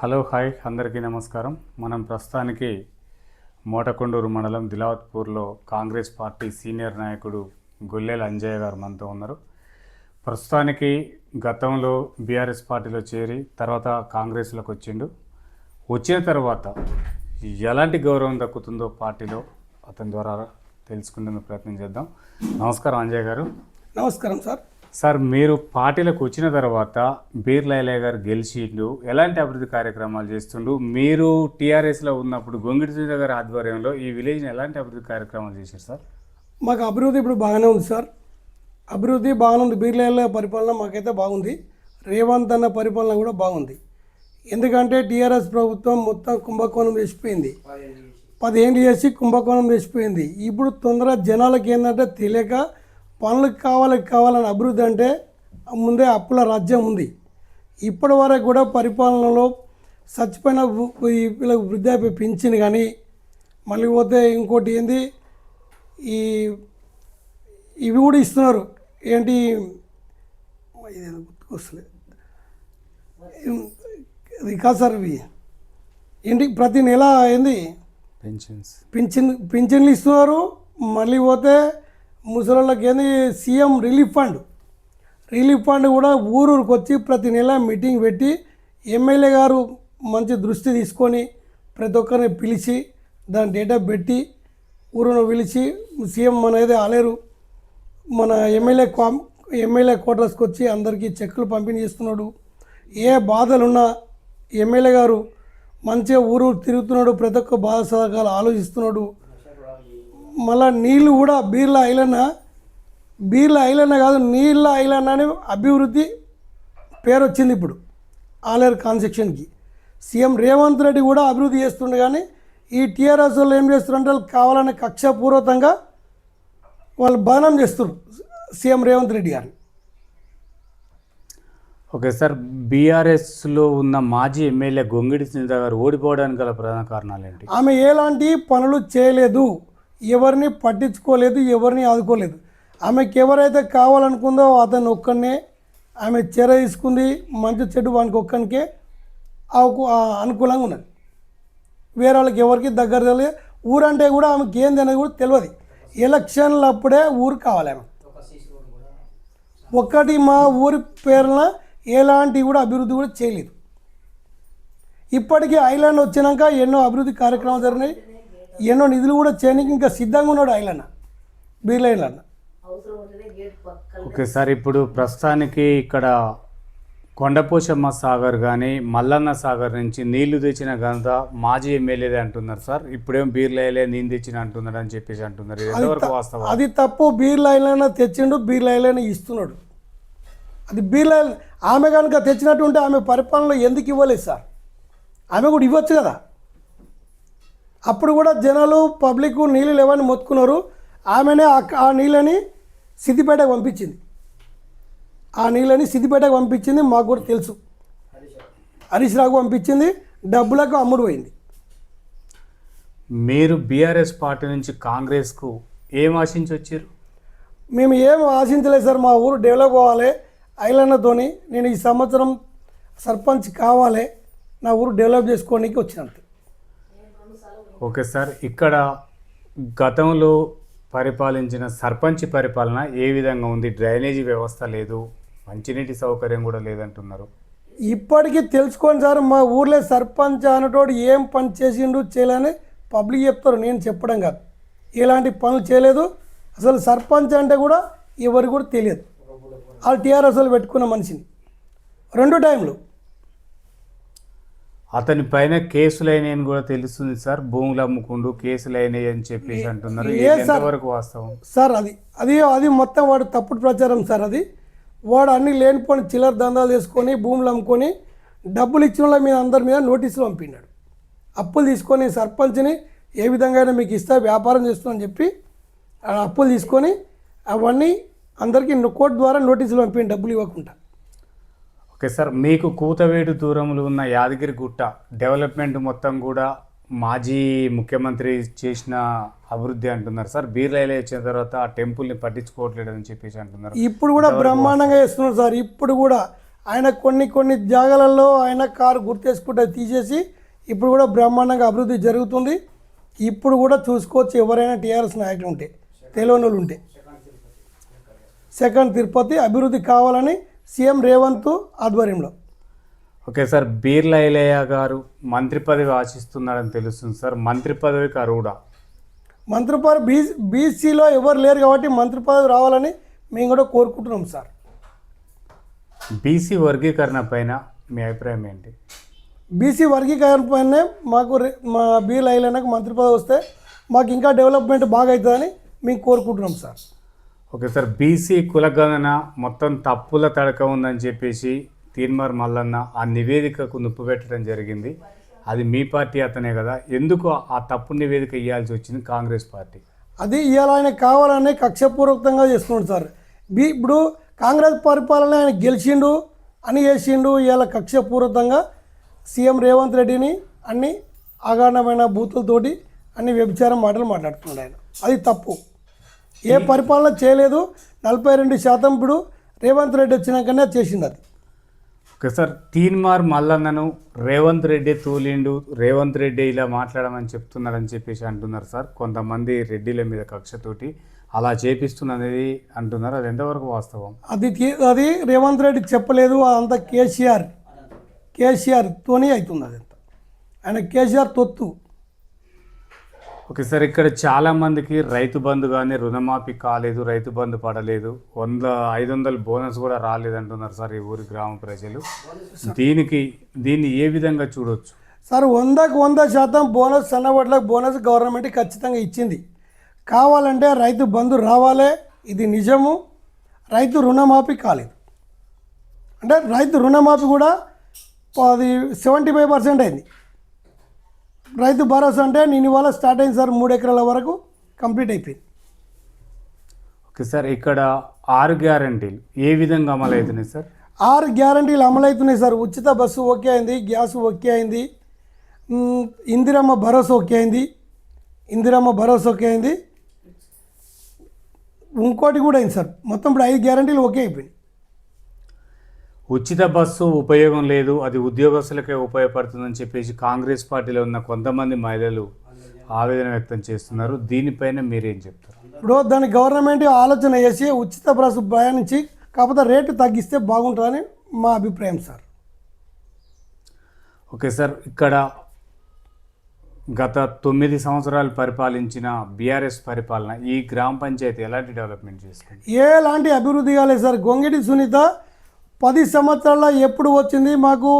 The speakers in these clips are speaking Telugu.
హలో హాయ్ అందరికీ నమస్కారం. మనం ప్రస్తుతానికి మోటకొండూరు మండలం దిలావత్పూర్లో కాంగ్రెస్ పార్టీ సీనియర్ నాయకుడు గొల్లెల అంజయ్య గారు మనతో ఉన్నారు. ప్రస్తుతానికి గతంలో బీఆర్ఎస్ పార్టీలో చేరి తర్వాత కాంగ్రెస్లోకి వచ్చిండు. వచ్చిన తర్వాత ఎలాంటి గౌరవం దక్కుతుందో పార్టీలో అతని ద్వారా తెలుసుకునేందుకు ప్రయత్నం చేద్దాం. నమస్కారం అంజయ్ గారు. నమస్కారం సార్. సార్ మీరు పార్టీలకు వచ్చిన తర్వాత బీర్ లైలయ్య గారు గెలిచిండు. ఎలాంటి అభివృద్ధి కార్యక్రమాలు చేస్తుండు? మీరు టీఆర్ఎస్లో ఉన్నప్పుడు గొంగిడి సునీత గారి ఆధ్వర్యంలో ఈ విలేజ్ని ఎలాంటి అభివృద్ధి కార్యక్రమాలు చేశారు సార్? మాకు అభివృద్ధి ఇప్పుడు బాగానే ఉంది సార్. అభివృద్ధి బాగానే ఉంది బీర్లేళ్ళ పరిపాలన మాకైతే బాగుంది. రేవంత్ అన్న పరిపాలన కూడా బాగుంది. ఎందుకంటే టీఆర్ఎస్ ప్రభుత్వం మొత్తం కుంభకోణం చేసిపోయింది. పదేళ్ళు చేసి కుంభకోణం చేసిపోయింది. ఇప్పుడు తొందర జనాలకి ఏంటంటే తెలియక పనులు కావాలి కావాలని అభివృద్ధి అంటే ముందే అప్పుల రాజ్యం ఉంది. ఇప్పటి వరకు కూడా పరిపాలనలో చచ్చిపోయిన వీళ్ళకి వృద్ధాప్య పింఛన్ కానీ మళ్ళీ పోతే ఇంకోటి ఏంది? ఈ ఇవి కూడా ఇస్తున్నారు. ఏంటి? గుర్తుకొస్తలేదు. ఇది కాదు సార్ ఇవి. ఏంటి? ప్రతి నెల ఏంది? పెన్షన్స్ పింఛన్ పింఛన్లు ఇస్తున్నారు. మళ్ళీ పోతే ముసలోళ్ళకి ఏంది CM relief fund. Relief fund కూడా ఊరూరికి వచ్చి ప్రతి నెల మీటింగ్ పెట్టి ఎమ్మెల్యే గారు మంచి దృష్టి తీసుకొని ప్రతి ఒక్కరిని పిలిచి దాని డేటా పెట్టి ఊరును పిలిచి సీఎం మన ఏదో ఆలేరు. మన ఎమ్మెల్యే క్వా ఎమ్మెల్యే క్వార్టర్స్కి వచ్చి అందరికీ చెక్కులు పంపిణీ చేస్తున్నాడు. ఏ బాధలున్నా ఎమ్మెల్యే గారు మంచిగా ఊరు తిరుగుతున్నాడు ప్రతి ఒక్క బాధ సదకాలు ఆలోచిస్తున్నాడు. మళ్ళా నీళ్ళు కూడా బీర్ల ఐలన్న బీర్ల ఐలన్న కాదు నీళ్ళ ఐలన్న అని అభివృద్ధి పేరు వచ్చింది ఇప్పుడు ఆలేరు కాన్సెక్షన్కి సీఎం రేవంత్ రెడ్డి కూడా అభివృద్ధి చేస్తుండే కానీ ఈ టీఆర్ఎస్ వాళ్ళు ఏం చేస్తున్నారంటే వాళ్ళు కావాలని కక్షపూర్వకంగా వాళ్ళు బాణం చేస్తున్నారు సీఎం రేవంత్ రెడ్డి గారిని. ఓకే సార్ బీఆర్ఎస్లో ఉన్న మాజీ ఎమ్మెల్యే గొంగిడి సునీత గారు ఓడిపోవడానికి గల ప్రధాన కారణాలు ఏంటి? ఆమె ఎలాంటి పనులు చేయలేదు. ఎవరిని పట్టించుకోలేదు ఎవరిని ఆదుకోలేదు. ఆమెకి ఎవరైతే కావాలనుకుందో అతను ఒక్కనే ఆమె చెర తీసుకుంది మంచి చెడు వానికి ఒక్కనికే ఆకు- అనుకూలంగా ఉన్నది. వేరే వాళ్ళకి ఎవరికి దగ్గర తెలియదు. ఊరంటే కూడా ఆమెకి ఏంది అనేది కూడా తెలియదు. ఎలక్షన్లు అప్పుడే ఊరు కావాలి ఆమె. ఒక్కటి మా ఊరి పేరున ఎలాంటి కూడా అభివృద్ధి కూడా చేయలేదు. ఇప్పటికీ ఐలాండ్ వచ్చినాక ఎన్నో అభివృద్ధి కార్యక్రమాలు జరిగినాయి. ఎన్నో నిధులు కూడా చేయడానికి ఇంకా సిద్ధంగా ఉన్నాడు ఐలాండ్ బీర్ల ఐలాండ్ ఓకే సార్ ఇప్పుడు ప్రస్తుతానికి ఇక్కడ కొండపోచమ్మ సాగర్ కానీ మల్లన్న సాగర్ నుంచి నీళ్ళు తెచ్చిన ఘనత మాజీ ఎమ్మెల్యేదే అంటున్నారు సార్. ఇప్పుడేం బీర్లేలే నీళ్ళు తెచ్చిన అంటున్నారు అని చెప్పేసి అంటున్నారు. ఎంతవరకు వాస్తవం? అది తప్పు. బీర్ల ఐలాండ్ తెచ్చిండు బీర్ల ఐలాండ్ ఇస్తున్నాడు. అది బీర్ల ఐలాండ్ ఆమె కనుక తెచ్చినట్టు ఉంటే ఆమె పరిపాలనలో ఎందుకు ఇవ్వలేదు సార్? ఆమె కూడా ఇవ్వచ్చు కదా? అప్పుడు కూడా జనాలు పబ్లిక్ నీళ్ళు లేవని మొత్తుకున్నారు. ఆమెనే ఆ- నీళ్ళని సిద్దిపేటకు పంపించింది. ఆ నీళ్ళని సిద్దిపేటకు పంపించింది మాకు కూడా తెలుసు. హరీష్ రావుకు పంపించింది డబ్బులకు అమ్ముడు పోయింది. మీరు బీఆర్ఎస్ పార్టీ నుంచి కాంగ్రెస్కు ఏం ఆశించి వచ్చారు? మేము ఏం ఆశించలేదు సార్ మా ఊరు డెవలప్ అవ్వాలి. ఐలన్నతోని నేను ఈ సంవత్సరం సర్పంచ్ కావాలి. నా ఊరు డెవలప్ చేసుకోవడానికి వచ్చినంత ఓకే సార్. ఇక్కడ గతంలో పరిపాలించిన సర్పంచ్ పరిపాలన ఏ విధంగా ఉంది? డ్రైనేజీ వ్యవస్థ లేదు. మంచినీటి సౌకర్యం కూడా లేదంటున్నారు. ఇప్పటికీ తెలుసుకోండి సార్ మా ఊర్లో సర్పంచ్ అనేటోడు ఏం పని చేసిండు చేయాలని పబ్లిక్ చెప్తారు. నేను చెప్పడం కాదు. ఎలాంటి పనులు చేయలేదు. అసలు సర్పంచ్ అంటే కూడా ఎవరు కూడా తెలియదు. వాళ్ళు టీఆర్ఎస్ పెట్టుకున్న మనిషిని. రెండు టైంలు అతని పైన కేసులు అయినాయని కూడా తెలుస్తుంది సార్. భూములు అమ్ముకుంటూ కేసులు అయినాయి అని చెప్పేసి అంటున్నారు. ఎంతవరకు వాస్తవం? సార్ అది అది అది మొత్తం వాడు తప్పుడు ప్రచారం సార్ అది. వాడు అన్ని లేనిపోని చిల్లర దందాలు చేసుకొని భూములు అమ్ముకొని డబ్బులు ఇచ్చిన వాళ్ళ మీద అందరి మీద నోటీసులు పంపినాడు. అప్పులు తీసుకొని సర్పంచ్ని ఏ విధంగా అయినా మీకు ఇస్తా వ్యాపారం చేస్తామని చెప్పి ఆ అప్పులు తీసుకొని అవన్నీ అందరికీ కోర్టు ద్వారా నోటీసులు పంపిండి డబ్బులు ఇవ్వకుండా. ఓకే సార్ మీకు కూతవేడు దూరంలో ఉన్న యాదగిరి గుట్ట డెవలప్మెంట్ మొత్తం కూడా మాజీ ముఖ్యమంత్రి చేసిన అభివృద్ధి అంటున్నారు సార్. బీర్లైలే వచ్చిన తర్వాత ఆ టెంపుల్ని పట్టించుకోవట్లేదు అని చెప్పేసి అంటున్నారు. ఇప్పుడు కూడా బ్రహ్మాండంగా చేస్తున్నారు సార్. ఇప్పుడు కూడా ఆయన కొన్ని కొన్ని జాగాలలో ఆయన కారు గుర్తేసుకుంటే తీసేసి ఇప్పుడు కూడా బ్రహ్మాండంగా అభివృద్ధి జరుగుతుంది. ఇప్పుడు కూడా చూసుకోవచ్చు ఎవరైనా టీఆర్ఎస్ నాయకులు ఉంటే తెలియని వాళ్ళు ఉంటే. సెకండ్ తిరుపతి అభివృద్ధి కావాలని సీఎం రేవంత్ ఆధ్వర్యంలో. ఓకే సార్ బీర్ల గారు మంత్రి పదవి ఆశిస్తున్నారని తెలుస్తుంది సార్. మంత్రి పదవికి అర్హుడా మంత్రి పదవి బీ బీసీలో ఎవరు లేరు కాబట్టి మంత్రి పదవి రావాలని మేము కూడా కోరుకుంటున్నాం సార్. బీసీ వర్గీకరణ పైన మీ అభిప్రాయం ఏంటి? బీసీ వర్గీకరణ పైనే మాకు మా బీ లైలైనాక మంత్రి పదవి వస్తే మాకు ఇంకా డెవలప్మెంట్ బాగా అవుతుందని మేము కోరుకుంటున్నాం సార్. ఓకే సార్ బీసీ కులగణన మొత్తం తప్పుల తడక ఉందని చెప్పేసి తీన్మార్ మల్లన్న ఆ నివేదికకు నొప్పు పెట్టడం జరిగింది. అది మీ పార్టీ అతనే కదా ఎందుకు ఆ తప్పు నివేదిక ఇవ్వాల్సి వచ్చింది కాంగ్రెస్ పార్టీ? అది ఇవాళ ఆయన కావాలని కక్షపూర్వకంగా చేస్తున్నాడు సార్. బీ ఇప్పుడు కాంగ్రెస్ పరిపాలన ఆయన గెలిచిండు అని చేసిండు ఇవాళ కక్షపూర్వకంగా సీఎం రేవంత్ రెడ్డిని అన్ని అగాఢమైన బూతులతోటి అన్ని వ్యభిచారం మాటలు మాట్లాడుతున్నాడు ఆయన. అది తప్పు. ఏ పరిపాలన చేయలేదు. నలభై రెండు శాతం ఇప్పుడు రేవంత్ రెడ్డి వచ్చినాకనే చేసింది అది ఓకే సార్ తీన్మార్ మల్లన్నను రేవంత్ రెడ్డి తూలిండు రేవంత్ రెడ్డి ఇలా మాట్లాడమని చెప్తున్నారని చెప్పేసి అంటున్నారు సార్. కొంతమంది రెడ్డిల మీద కక్షతోటి అలా చేపిస్తున్నది అంటున్నారు. అది ఎంతవరకు వాస్తవం? అది అది రేవంత్ రెడ్డి చెప్పలేదు. అదంతా కేసీఆర్ కేసీఆర్ తోనే అవుతుంది అదంతా ఆయన కేసీఆర్ తొత్తు. ఓకే సార్ ఇక్కడ చాలా మందికి రైతు బంధు కానీ రుణమాఫీ కాలేదు రైతు బంధు పడలేదు. వంద ఐదు వందల బోనస్ కూడా రాలేదు అంటున్నారు సార్ ఈ ఊరి గ్రామ ప్రజలు. దీనికి దీన్ని ఏ విధంగా చూడొచ్చు? సార్ వందకు వంద శాతం బోనస్ సన్నబడ్లకు బోనస్ గవర్నమెంట్ ఖచ్చితంగా ఇచ్చింది. కావాలంటే రైతు బంధు రావాలే ఇది నిజము. రైతు రుణమాఫీ కాలేదు. అంటే రైతు రుణమాఫీ కూడా అది సెవెంటీ ఫైవ్ పర్సెంట్ అయింది. రైతు భరోసా అంటే నేను ఇవాళ స్టార్ట్ అయింది సార్ మూడు ఎకరాల వరకు కంప్లీట్ అయిపోయింది. ఓకే సార్ ఇక్కడ ఆరు గ్యారంటీలు ఏ విధంగా అమలు అవుతున్నాయి సార్? ఆరు గ్యారంటీలు అమలవుతున్నాయి సార్. ఉచిత బస్సు ఓకే అయింది గ్యాస్ ఓకే అయింది ఇందిరమ్మ భరోసా ఓకే అయింది ఇందిరమ్మ భరోసా ఓకే అయింది. ఇంకోటి కూడా అయింది సార్. మొత్తం ఇప్పుడు ఐదు గ్యారంటీలు ఓకే అయిపోయింది ఉచిత బస్సు ఉపయోగం లేదు అది ఉద్యోగస్తులకే ఉపయోగపడుతుందని చెప్పేసి కాంగ్రెస్ పార్టీలో ఉన్న కొంతమంది మహిళలు ఆవేదన వ్యక్తం చేస్తున్నారు. దీనిపైన మీరేం చెప్తారు? ఇప్పుడు దాని గవర్నమెంట్ ఆలోచన చేసి ఉచిత బస్సు ప్రయాణించి కాకపోతే రేటు తగ్గిస్తే బాగుంటుందని మా అభిప్రాయం సార్. Okay sir. ఇక్కడ గత తొమ్మిది సంవత్సరాలు పరిపాలించిన బీఆర్ఎస్ పరిపాలన ఈ గ్రామ పంచాయతీ ఎలాంటి డెవలప్మెంట్ చేసుకుంది ఎలాంటి అభివృద్ధి కాలేదు సార్. గొంగిడి సునీత పది సంవత్సరాల్లో ఎప్పుడు వచ్చింది? మాకు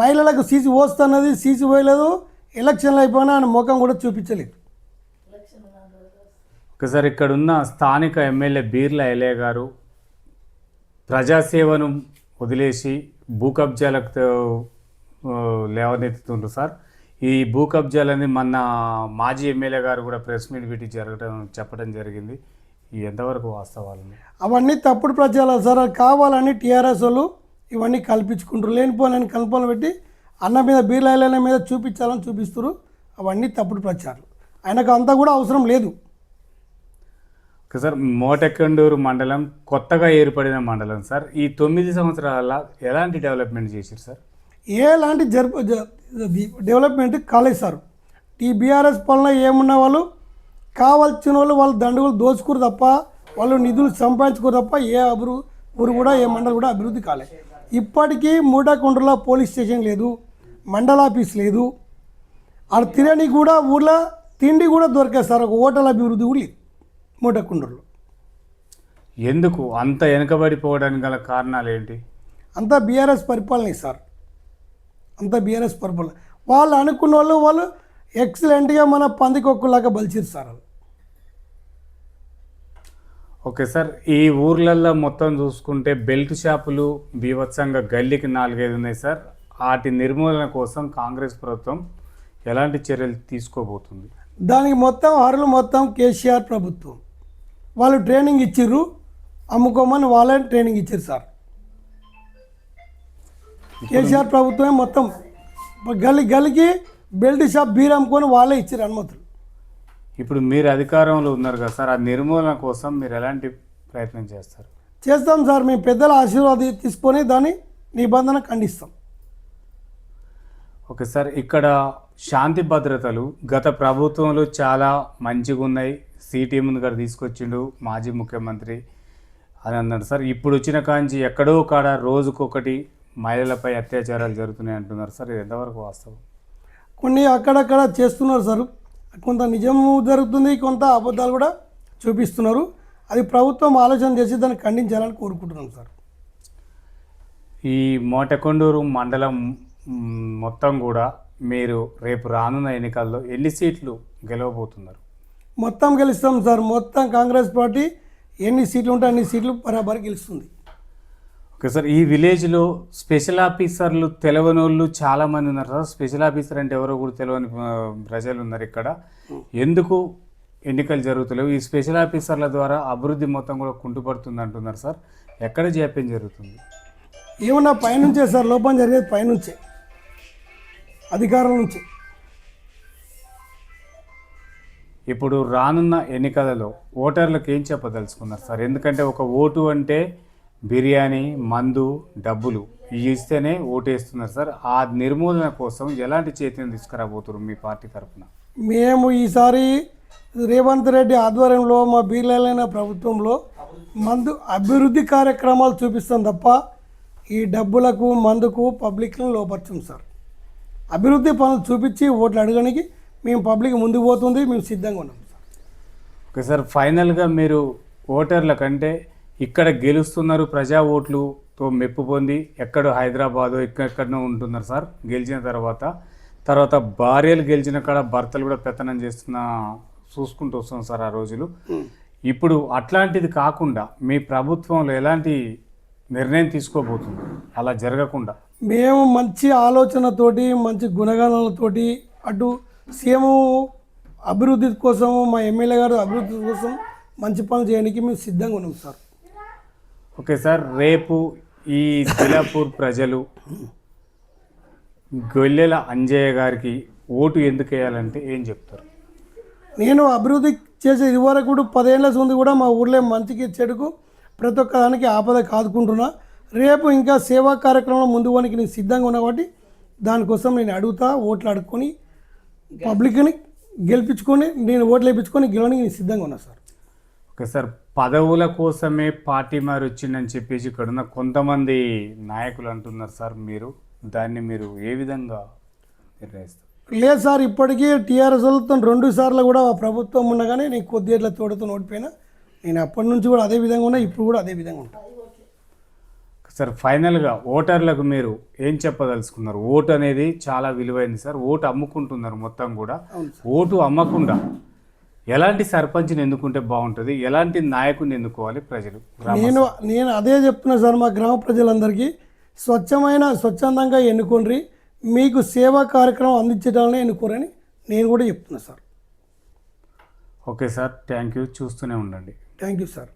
మహిళలకు సీసీ పోస్తున్నది సీసీ పోయలేదు. ఎలక్షన్లు అయిపోయినా ఆయన ముఖం కూడా చూపించలేదు. ఓకే సార్ ఇక్కడ ఉన్న స్థానిక ఎమ్మెల్యే బీర్ల ఎలే గారు ప్రజాసేవను వదిలేసి భూ కబ్జాలకు లేవనెత్తుతుండ్రు సార్. ఈ భూ కబ్జాలని మొన్న మాజీ ఎమ్మెల్యే గారు కూడా ప్రెస్ మీట్ పెట్టి జరగడం చెప్పడం జరిగింది. ఎంతవరకు వాస్తవాలు అవన్నీ తప్పుడు ప్రచారాలు సార్. కావాలని టీఆర్ఎస్ వాళ్ళు ఇవన్నీ కల్పించుకుంటారు లేనిపోలేని కల్పనలు పెట్టి అన్న మీద బీర్లాయలైన మీద చూపించాలని చూపిస్తారు అవన్నీ తప్పుడు ప్రచారాలు. ఆయనకు అంతా కూడా అవసరం లేదు. ఓకే సార్ మోటెకండూరు మండలం కొత్తగా ఏర్పడిన మండలం సార్. ఈ తొమ్మిది సంవత్సరాల ఎలాంటి డెవలప్మెంట్ చేశారు సార్? ఎలాంటి జరుపు డెవలప్మెంట్ కాలేదు సార్. ఈ బీఆర్ఎస్ పాలన ఏమున్న వాళ్ళు కావాల్సిన వాళ్ళు వాళ్ళు దండుగులు దోచుకోరు తప్ప వాళ్ళు నిధులు సంపాదించుకోరు తప్ప ఏ అభివృ ఊరు కూడా ఏ మండలం కూడా అభివృద్ధి కాలేదు ఇప్పటికీ మూటకొండలో పోలీస్ స్టేషన్ లేదు మండల ఆఫీస్ లేదు. ఆడ తిరని కూడా ఊర్లో తిండి కూడా దొరికేది సార్ ఒక హోటల్ అభివృద్ధి కూడా లేదు మూటకొండలో ఎందుకు? అంత వెనుకబడిపోవడానికి గల కారణాలు ఏంటి అంతా బీఆర్ఎస్ పరిపాలనే సార్. అంతా బీఆర్ఎస్ పరిపాలన. వాళ్ళు అనుకున్న వాళ్ళు వాళ్ళు ఎక్సలెంట్గా మన పందికొక్కులాగా బలిచిరు సార్ వాళ్ళు. ఓకే సార్ ఈ ఊర్లల్లో మొత్తం చూసుకుంటే బెల్ట్ షాపులు బీభత్సంగా గల్లీకి నాలుగైదు ఉన్నాయి సార్. వాటి నిర్మూలన కోసం కాంగ్రెస్ ప్రభుత్వం ఎలాంటి చర్యలు తీసుకోబోతుంది? దానికి మొత్తం అరులు మొత్తం కేసీఆర్ ప్రభుత్వం. వాళ్ళు ట్రైనింగ్ ఇచ్చిర్రు అమ్ముకోమని వాళ్ళే ట్రైనింగ్ ఇచ్చారు సార్. కేసీఆర్ ప్రభుత్వమే మొత్తం. గల్లి గల్లికి బెల్ట్ షాప్ బీర్ అమ్ముకొని వాళ్ళే ఇచ్చారు అనుమతులు. ఇప్పుడు మీరు అధికారంలో ఉన్నారు కదా సార్ ఆ నిర్మూలన కోసం మీరు ఎలాంటి ప్రయత్నం చేస్తారు? చేస్తాం సార్ మేము పెద్దల ఆశీర్వాదం తీసుకొని దాన్ని నిబంధన ఖండిస్తాం. ఓకే సార్ ఇక్కడ శాంతి భద్రతలు గత ప్రభుత్వంలో చాలా మంచిగా ఉన్నాయి. సిటీ ముందు గారు తీసుకొచ్చిండు మాజీ ముఖ్యమంత్రి అని అన్నాడు సార్ ఇప్పుడు వచ్చిన కాంచి ఎక్కడో కాడ రోజుకొకటి మహిళలపై అత్యాచారాలు జరుగుతున్నాయి అంటున్నారు సార్. ఇది ఎంతవరకు వాస్తవం? కొన్ని అక్కడక్కడ చేస్తున్నారు సార్. కొంత నిజము జరుగుతుంది కొంత అబద్ధాలు కూడా చూపిస్తున్నారు. అది ప్రభుత్వం ఆలోచన చేసి దాన్ని ఖండించాలని కోరుకుంటున్నాం సార్. ఈ మోటకొండూరు మండలం మొత్తం కూడా మీరు రేపు రానున్న ఎన్నికల్లో ఎన్ని సీట్లు గెలవబోతున్నారు? మొత్తం గెలుస్తాం సార్. మొత్తం కాంగ్రెస్ పార్టీ ఎన్ని సీట్లు ఉంటే అన్ని సీట్లు బరాబర్ గెలుస్తుంది. ఓకే సార్ ఈ విలేజ్లో స్పెషల్ ఆఫీసర్లు తెలియని వాళ్ళు చాలా మంది ఉన్నారు సార్. స్పెషల్ ఆఫీసర్ అంటే ఎవరో కూడా తెలియని ఆ, ప్రజలు ఉన్నారు ఇక్కడ. ఎందుకు ఎన్నికలు జరుగుతలేవు? ఈ స్పెషల్ ఆఫీసర్ల ద్వారా అభివృద్ధి మొత్తం కూడా కుంటుపడుతుంది అంటున్నారు సార్. ఎక్కడ జాప్యం జరుగుతుంది? ఏమన్నా పైనుంచే సార్ లోపం జరిగేది పైనుంచే. అధికారం నుంచి. ఇప్పుడు రానున్న ఎన్నికలలో ఓటర్లకు ఏం చెప్పదలుచుకున్నారు సార్? ఎందుకంటే ఒక ఓటు అంటే బిర్యానీ మందు డబ్బులు ఇవి ఇస్తేనే ఓటేస్తున్నారు సార్. ఆ నిర్మూలన కోసం ఎలాంటి చైతన్యం తీసుకురాబోతున్నారు మీ పార్టీ తరఫున? మేము ఈసారి రేవంత్ రెడ్డి ఆధ్వర్యంలో మా బీర్లైన ప్రభుత్వంలో మందు అభివృద్ధి కార్యక్రమాలు చూపిస్తాం తప్ప ఈ డబ్బులకు మందుకు పబ్లిక్ను లోపరచం సార్. అభివృద్ధి పనులు చూపించి ఓట్లు అడగడానికి మేము పబ్లిక్ ముందుకు పోతుంది మేము సిద్ధంగా ఉన్నాం సార్. ఓకే సార్ ఫైనల్గా మీరు ఓటర్ల కంటే ఇక్కడ గెలుస్తున్నారు ప్రజా ఓట్లుతో మెప్పు పొంది ఎక్కడో హైదరాబాదు ఎక్కడెక్కడనో ఉంటున్నారు సార్. గెలిచిన తర్వాత తర్వాత భార్యలు గెలిచిన కాడ భర్తలు కూడా పెత్తనం చేస్తున్న చూసుకుంటూ వస్తున్నాం సార్ ఆ రోజులు. ఇప్పుడు అట్లాంటిది కాకుండా మీ ప్రభుత్వంలో ఎలాంటి నిర్ణయం తీసుకోబోతుంది అలా జరగకుండా. మేము మంచి ఆలోచనతోటి మంచి గుణగణాలతోటి అటు సీఎం అభివృద్ధి కోసం మా ఎమ్మెల్యే గారు అభివృద్ధి కోసం మంచి పనులు చేయడానికి మేము సిద్ధంగా ఉన్నాం సార్. ఓకే సార్ రేపు ఈ దిలాపూర్ ప్రజలు గొల్లెల అంజయ్య గారికి ఓటు ఎందుకు వేయాలంటే ఏం చెప్తారు? నేను అభివృద్ధి చేసే ఇదివరకు కూడా పదేళ్ళ ముందు కూడా మా ఊర్లో మంచికి చెడుకు ప్రతి ఒక్క దానికి ఆపద కాదుకుంటున్నా. రేపు ఇంకా సేవా కార్యక్రమంలో ముందు పోనీకి నేను సిద్ధంగా ఉన్నా కాబట్టి దానికోసం నేను అడుగుతా ఓట్లు అడుక్కొని పబ్లిక్ని గెలిపించుకొని నేను ఓట్లు వేయించుకొని గెలవడానికి నేను సిద్ధంగా ఉన్నా సార్. ఓకే సార్ పదవుల కోసమే పార్టీ మారి వచ్చిందని చెప్పేసి ఇక్కడ ఉన్న కొంతమంది నాయకులు అంటున్నారు సార్. మీరు దాన్ని మీరు ఏ విధంగా నిర్ణయిస్తారు? లేదు సార్ ఇప్పటికీ టీఆర్ఎస్ వాళ్ళతో రెండు సార్లు కూడా ఆ ప్రభుత్వం ఉండగానే నేను కొద్ది ఏళ్ళ తోడుతో ఓడిపోయినా. నేను అప్పటి నుంచి కూడా అదే విధంగా ఉన్నా ఇప్పుడు కూడా అదే విధంగా ఉంటాను సార్ ఫైనల్గా ఓటర్లకు మీరు ఏం చెప్పదలుచుకున్నారు? ఓటు అనేది చాలా విలువైంది సార్. ఓటు అమ్ముకుంటున్నారు మొత్తం కూడా. ఓటు అమ్మకుండా ఎలాంటి సర్పంచ్ని ఎన్నుకుంటే బాగుంటుంది? ఎలాంటి నాయకుడిని ఎన్నుకోవాలి ప్రజలు? నేను నేను అదే చెప్తున్నా సార్ మా గ్రామ ప్రజలందరికీ. స్వచ్ఛమైన స్వచ్ఛందంగా ఎన్నుకోండి. మీకు సేవా కార్యక్రమం అందించడాలని ఎన్నుకోరని నేను కూడా చెప్తున్నా sir. Okay sir thank you. చూస్తూనే ఉండండి. Thank you sir.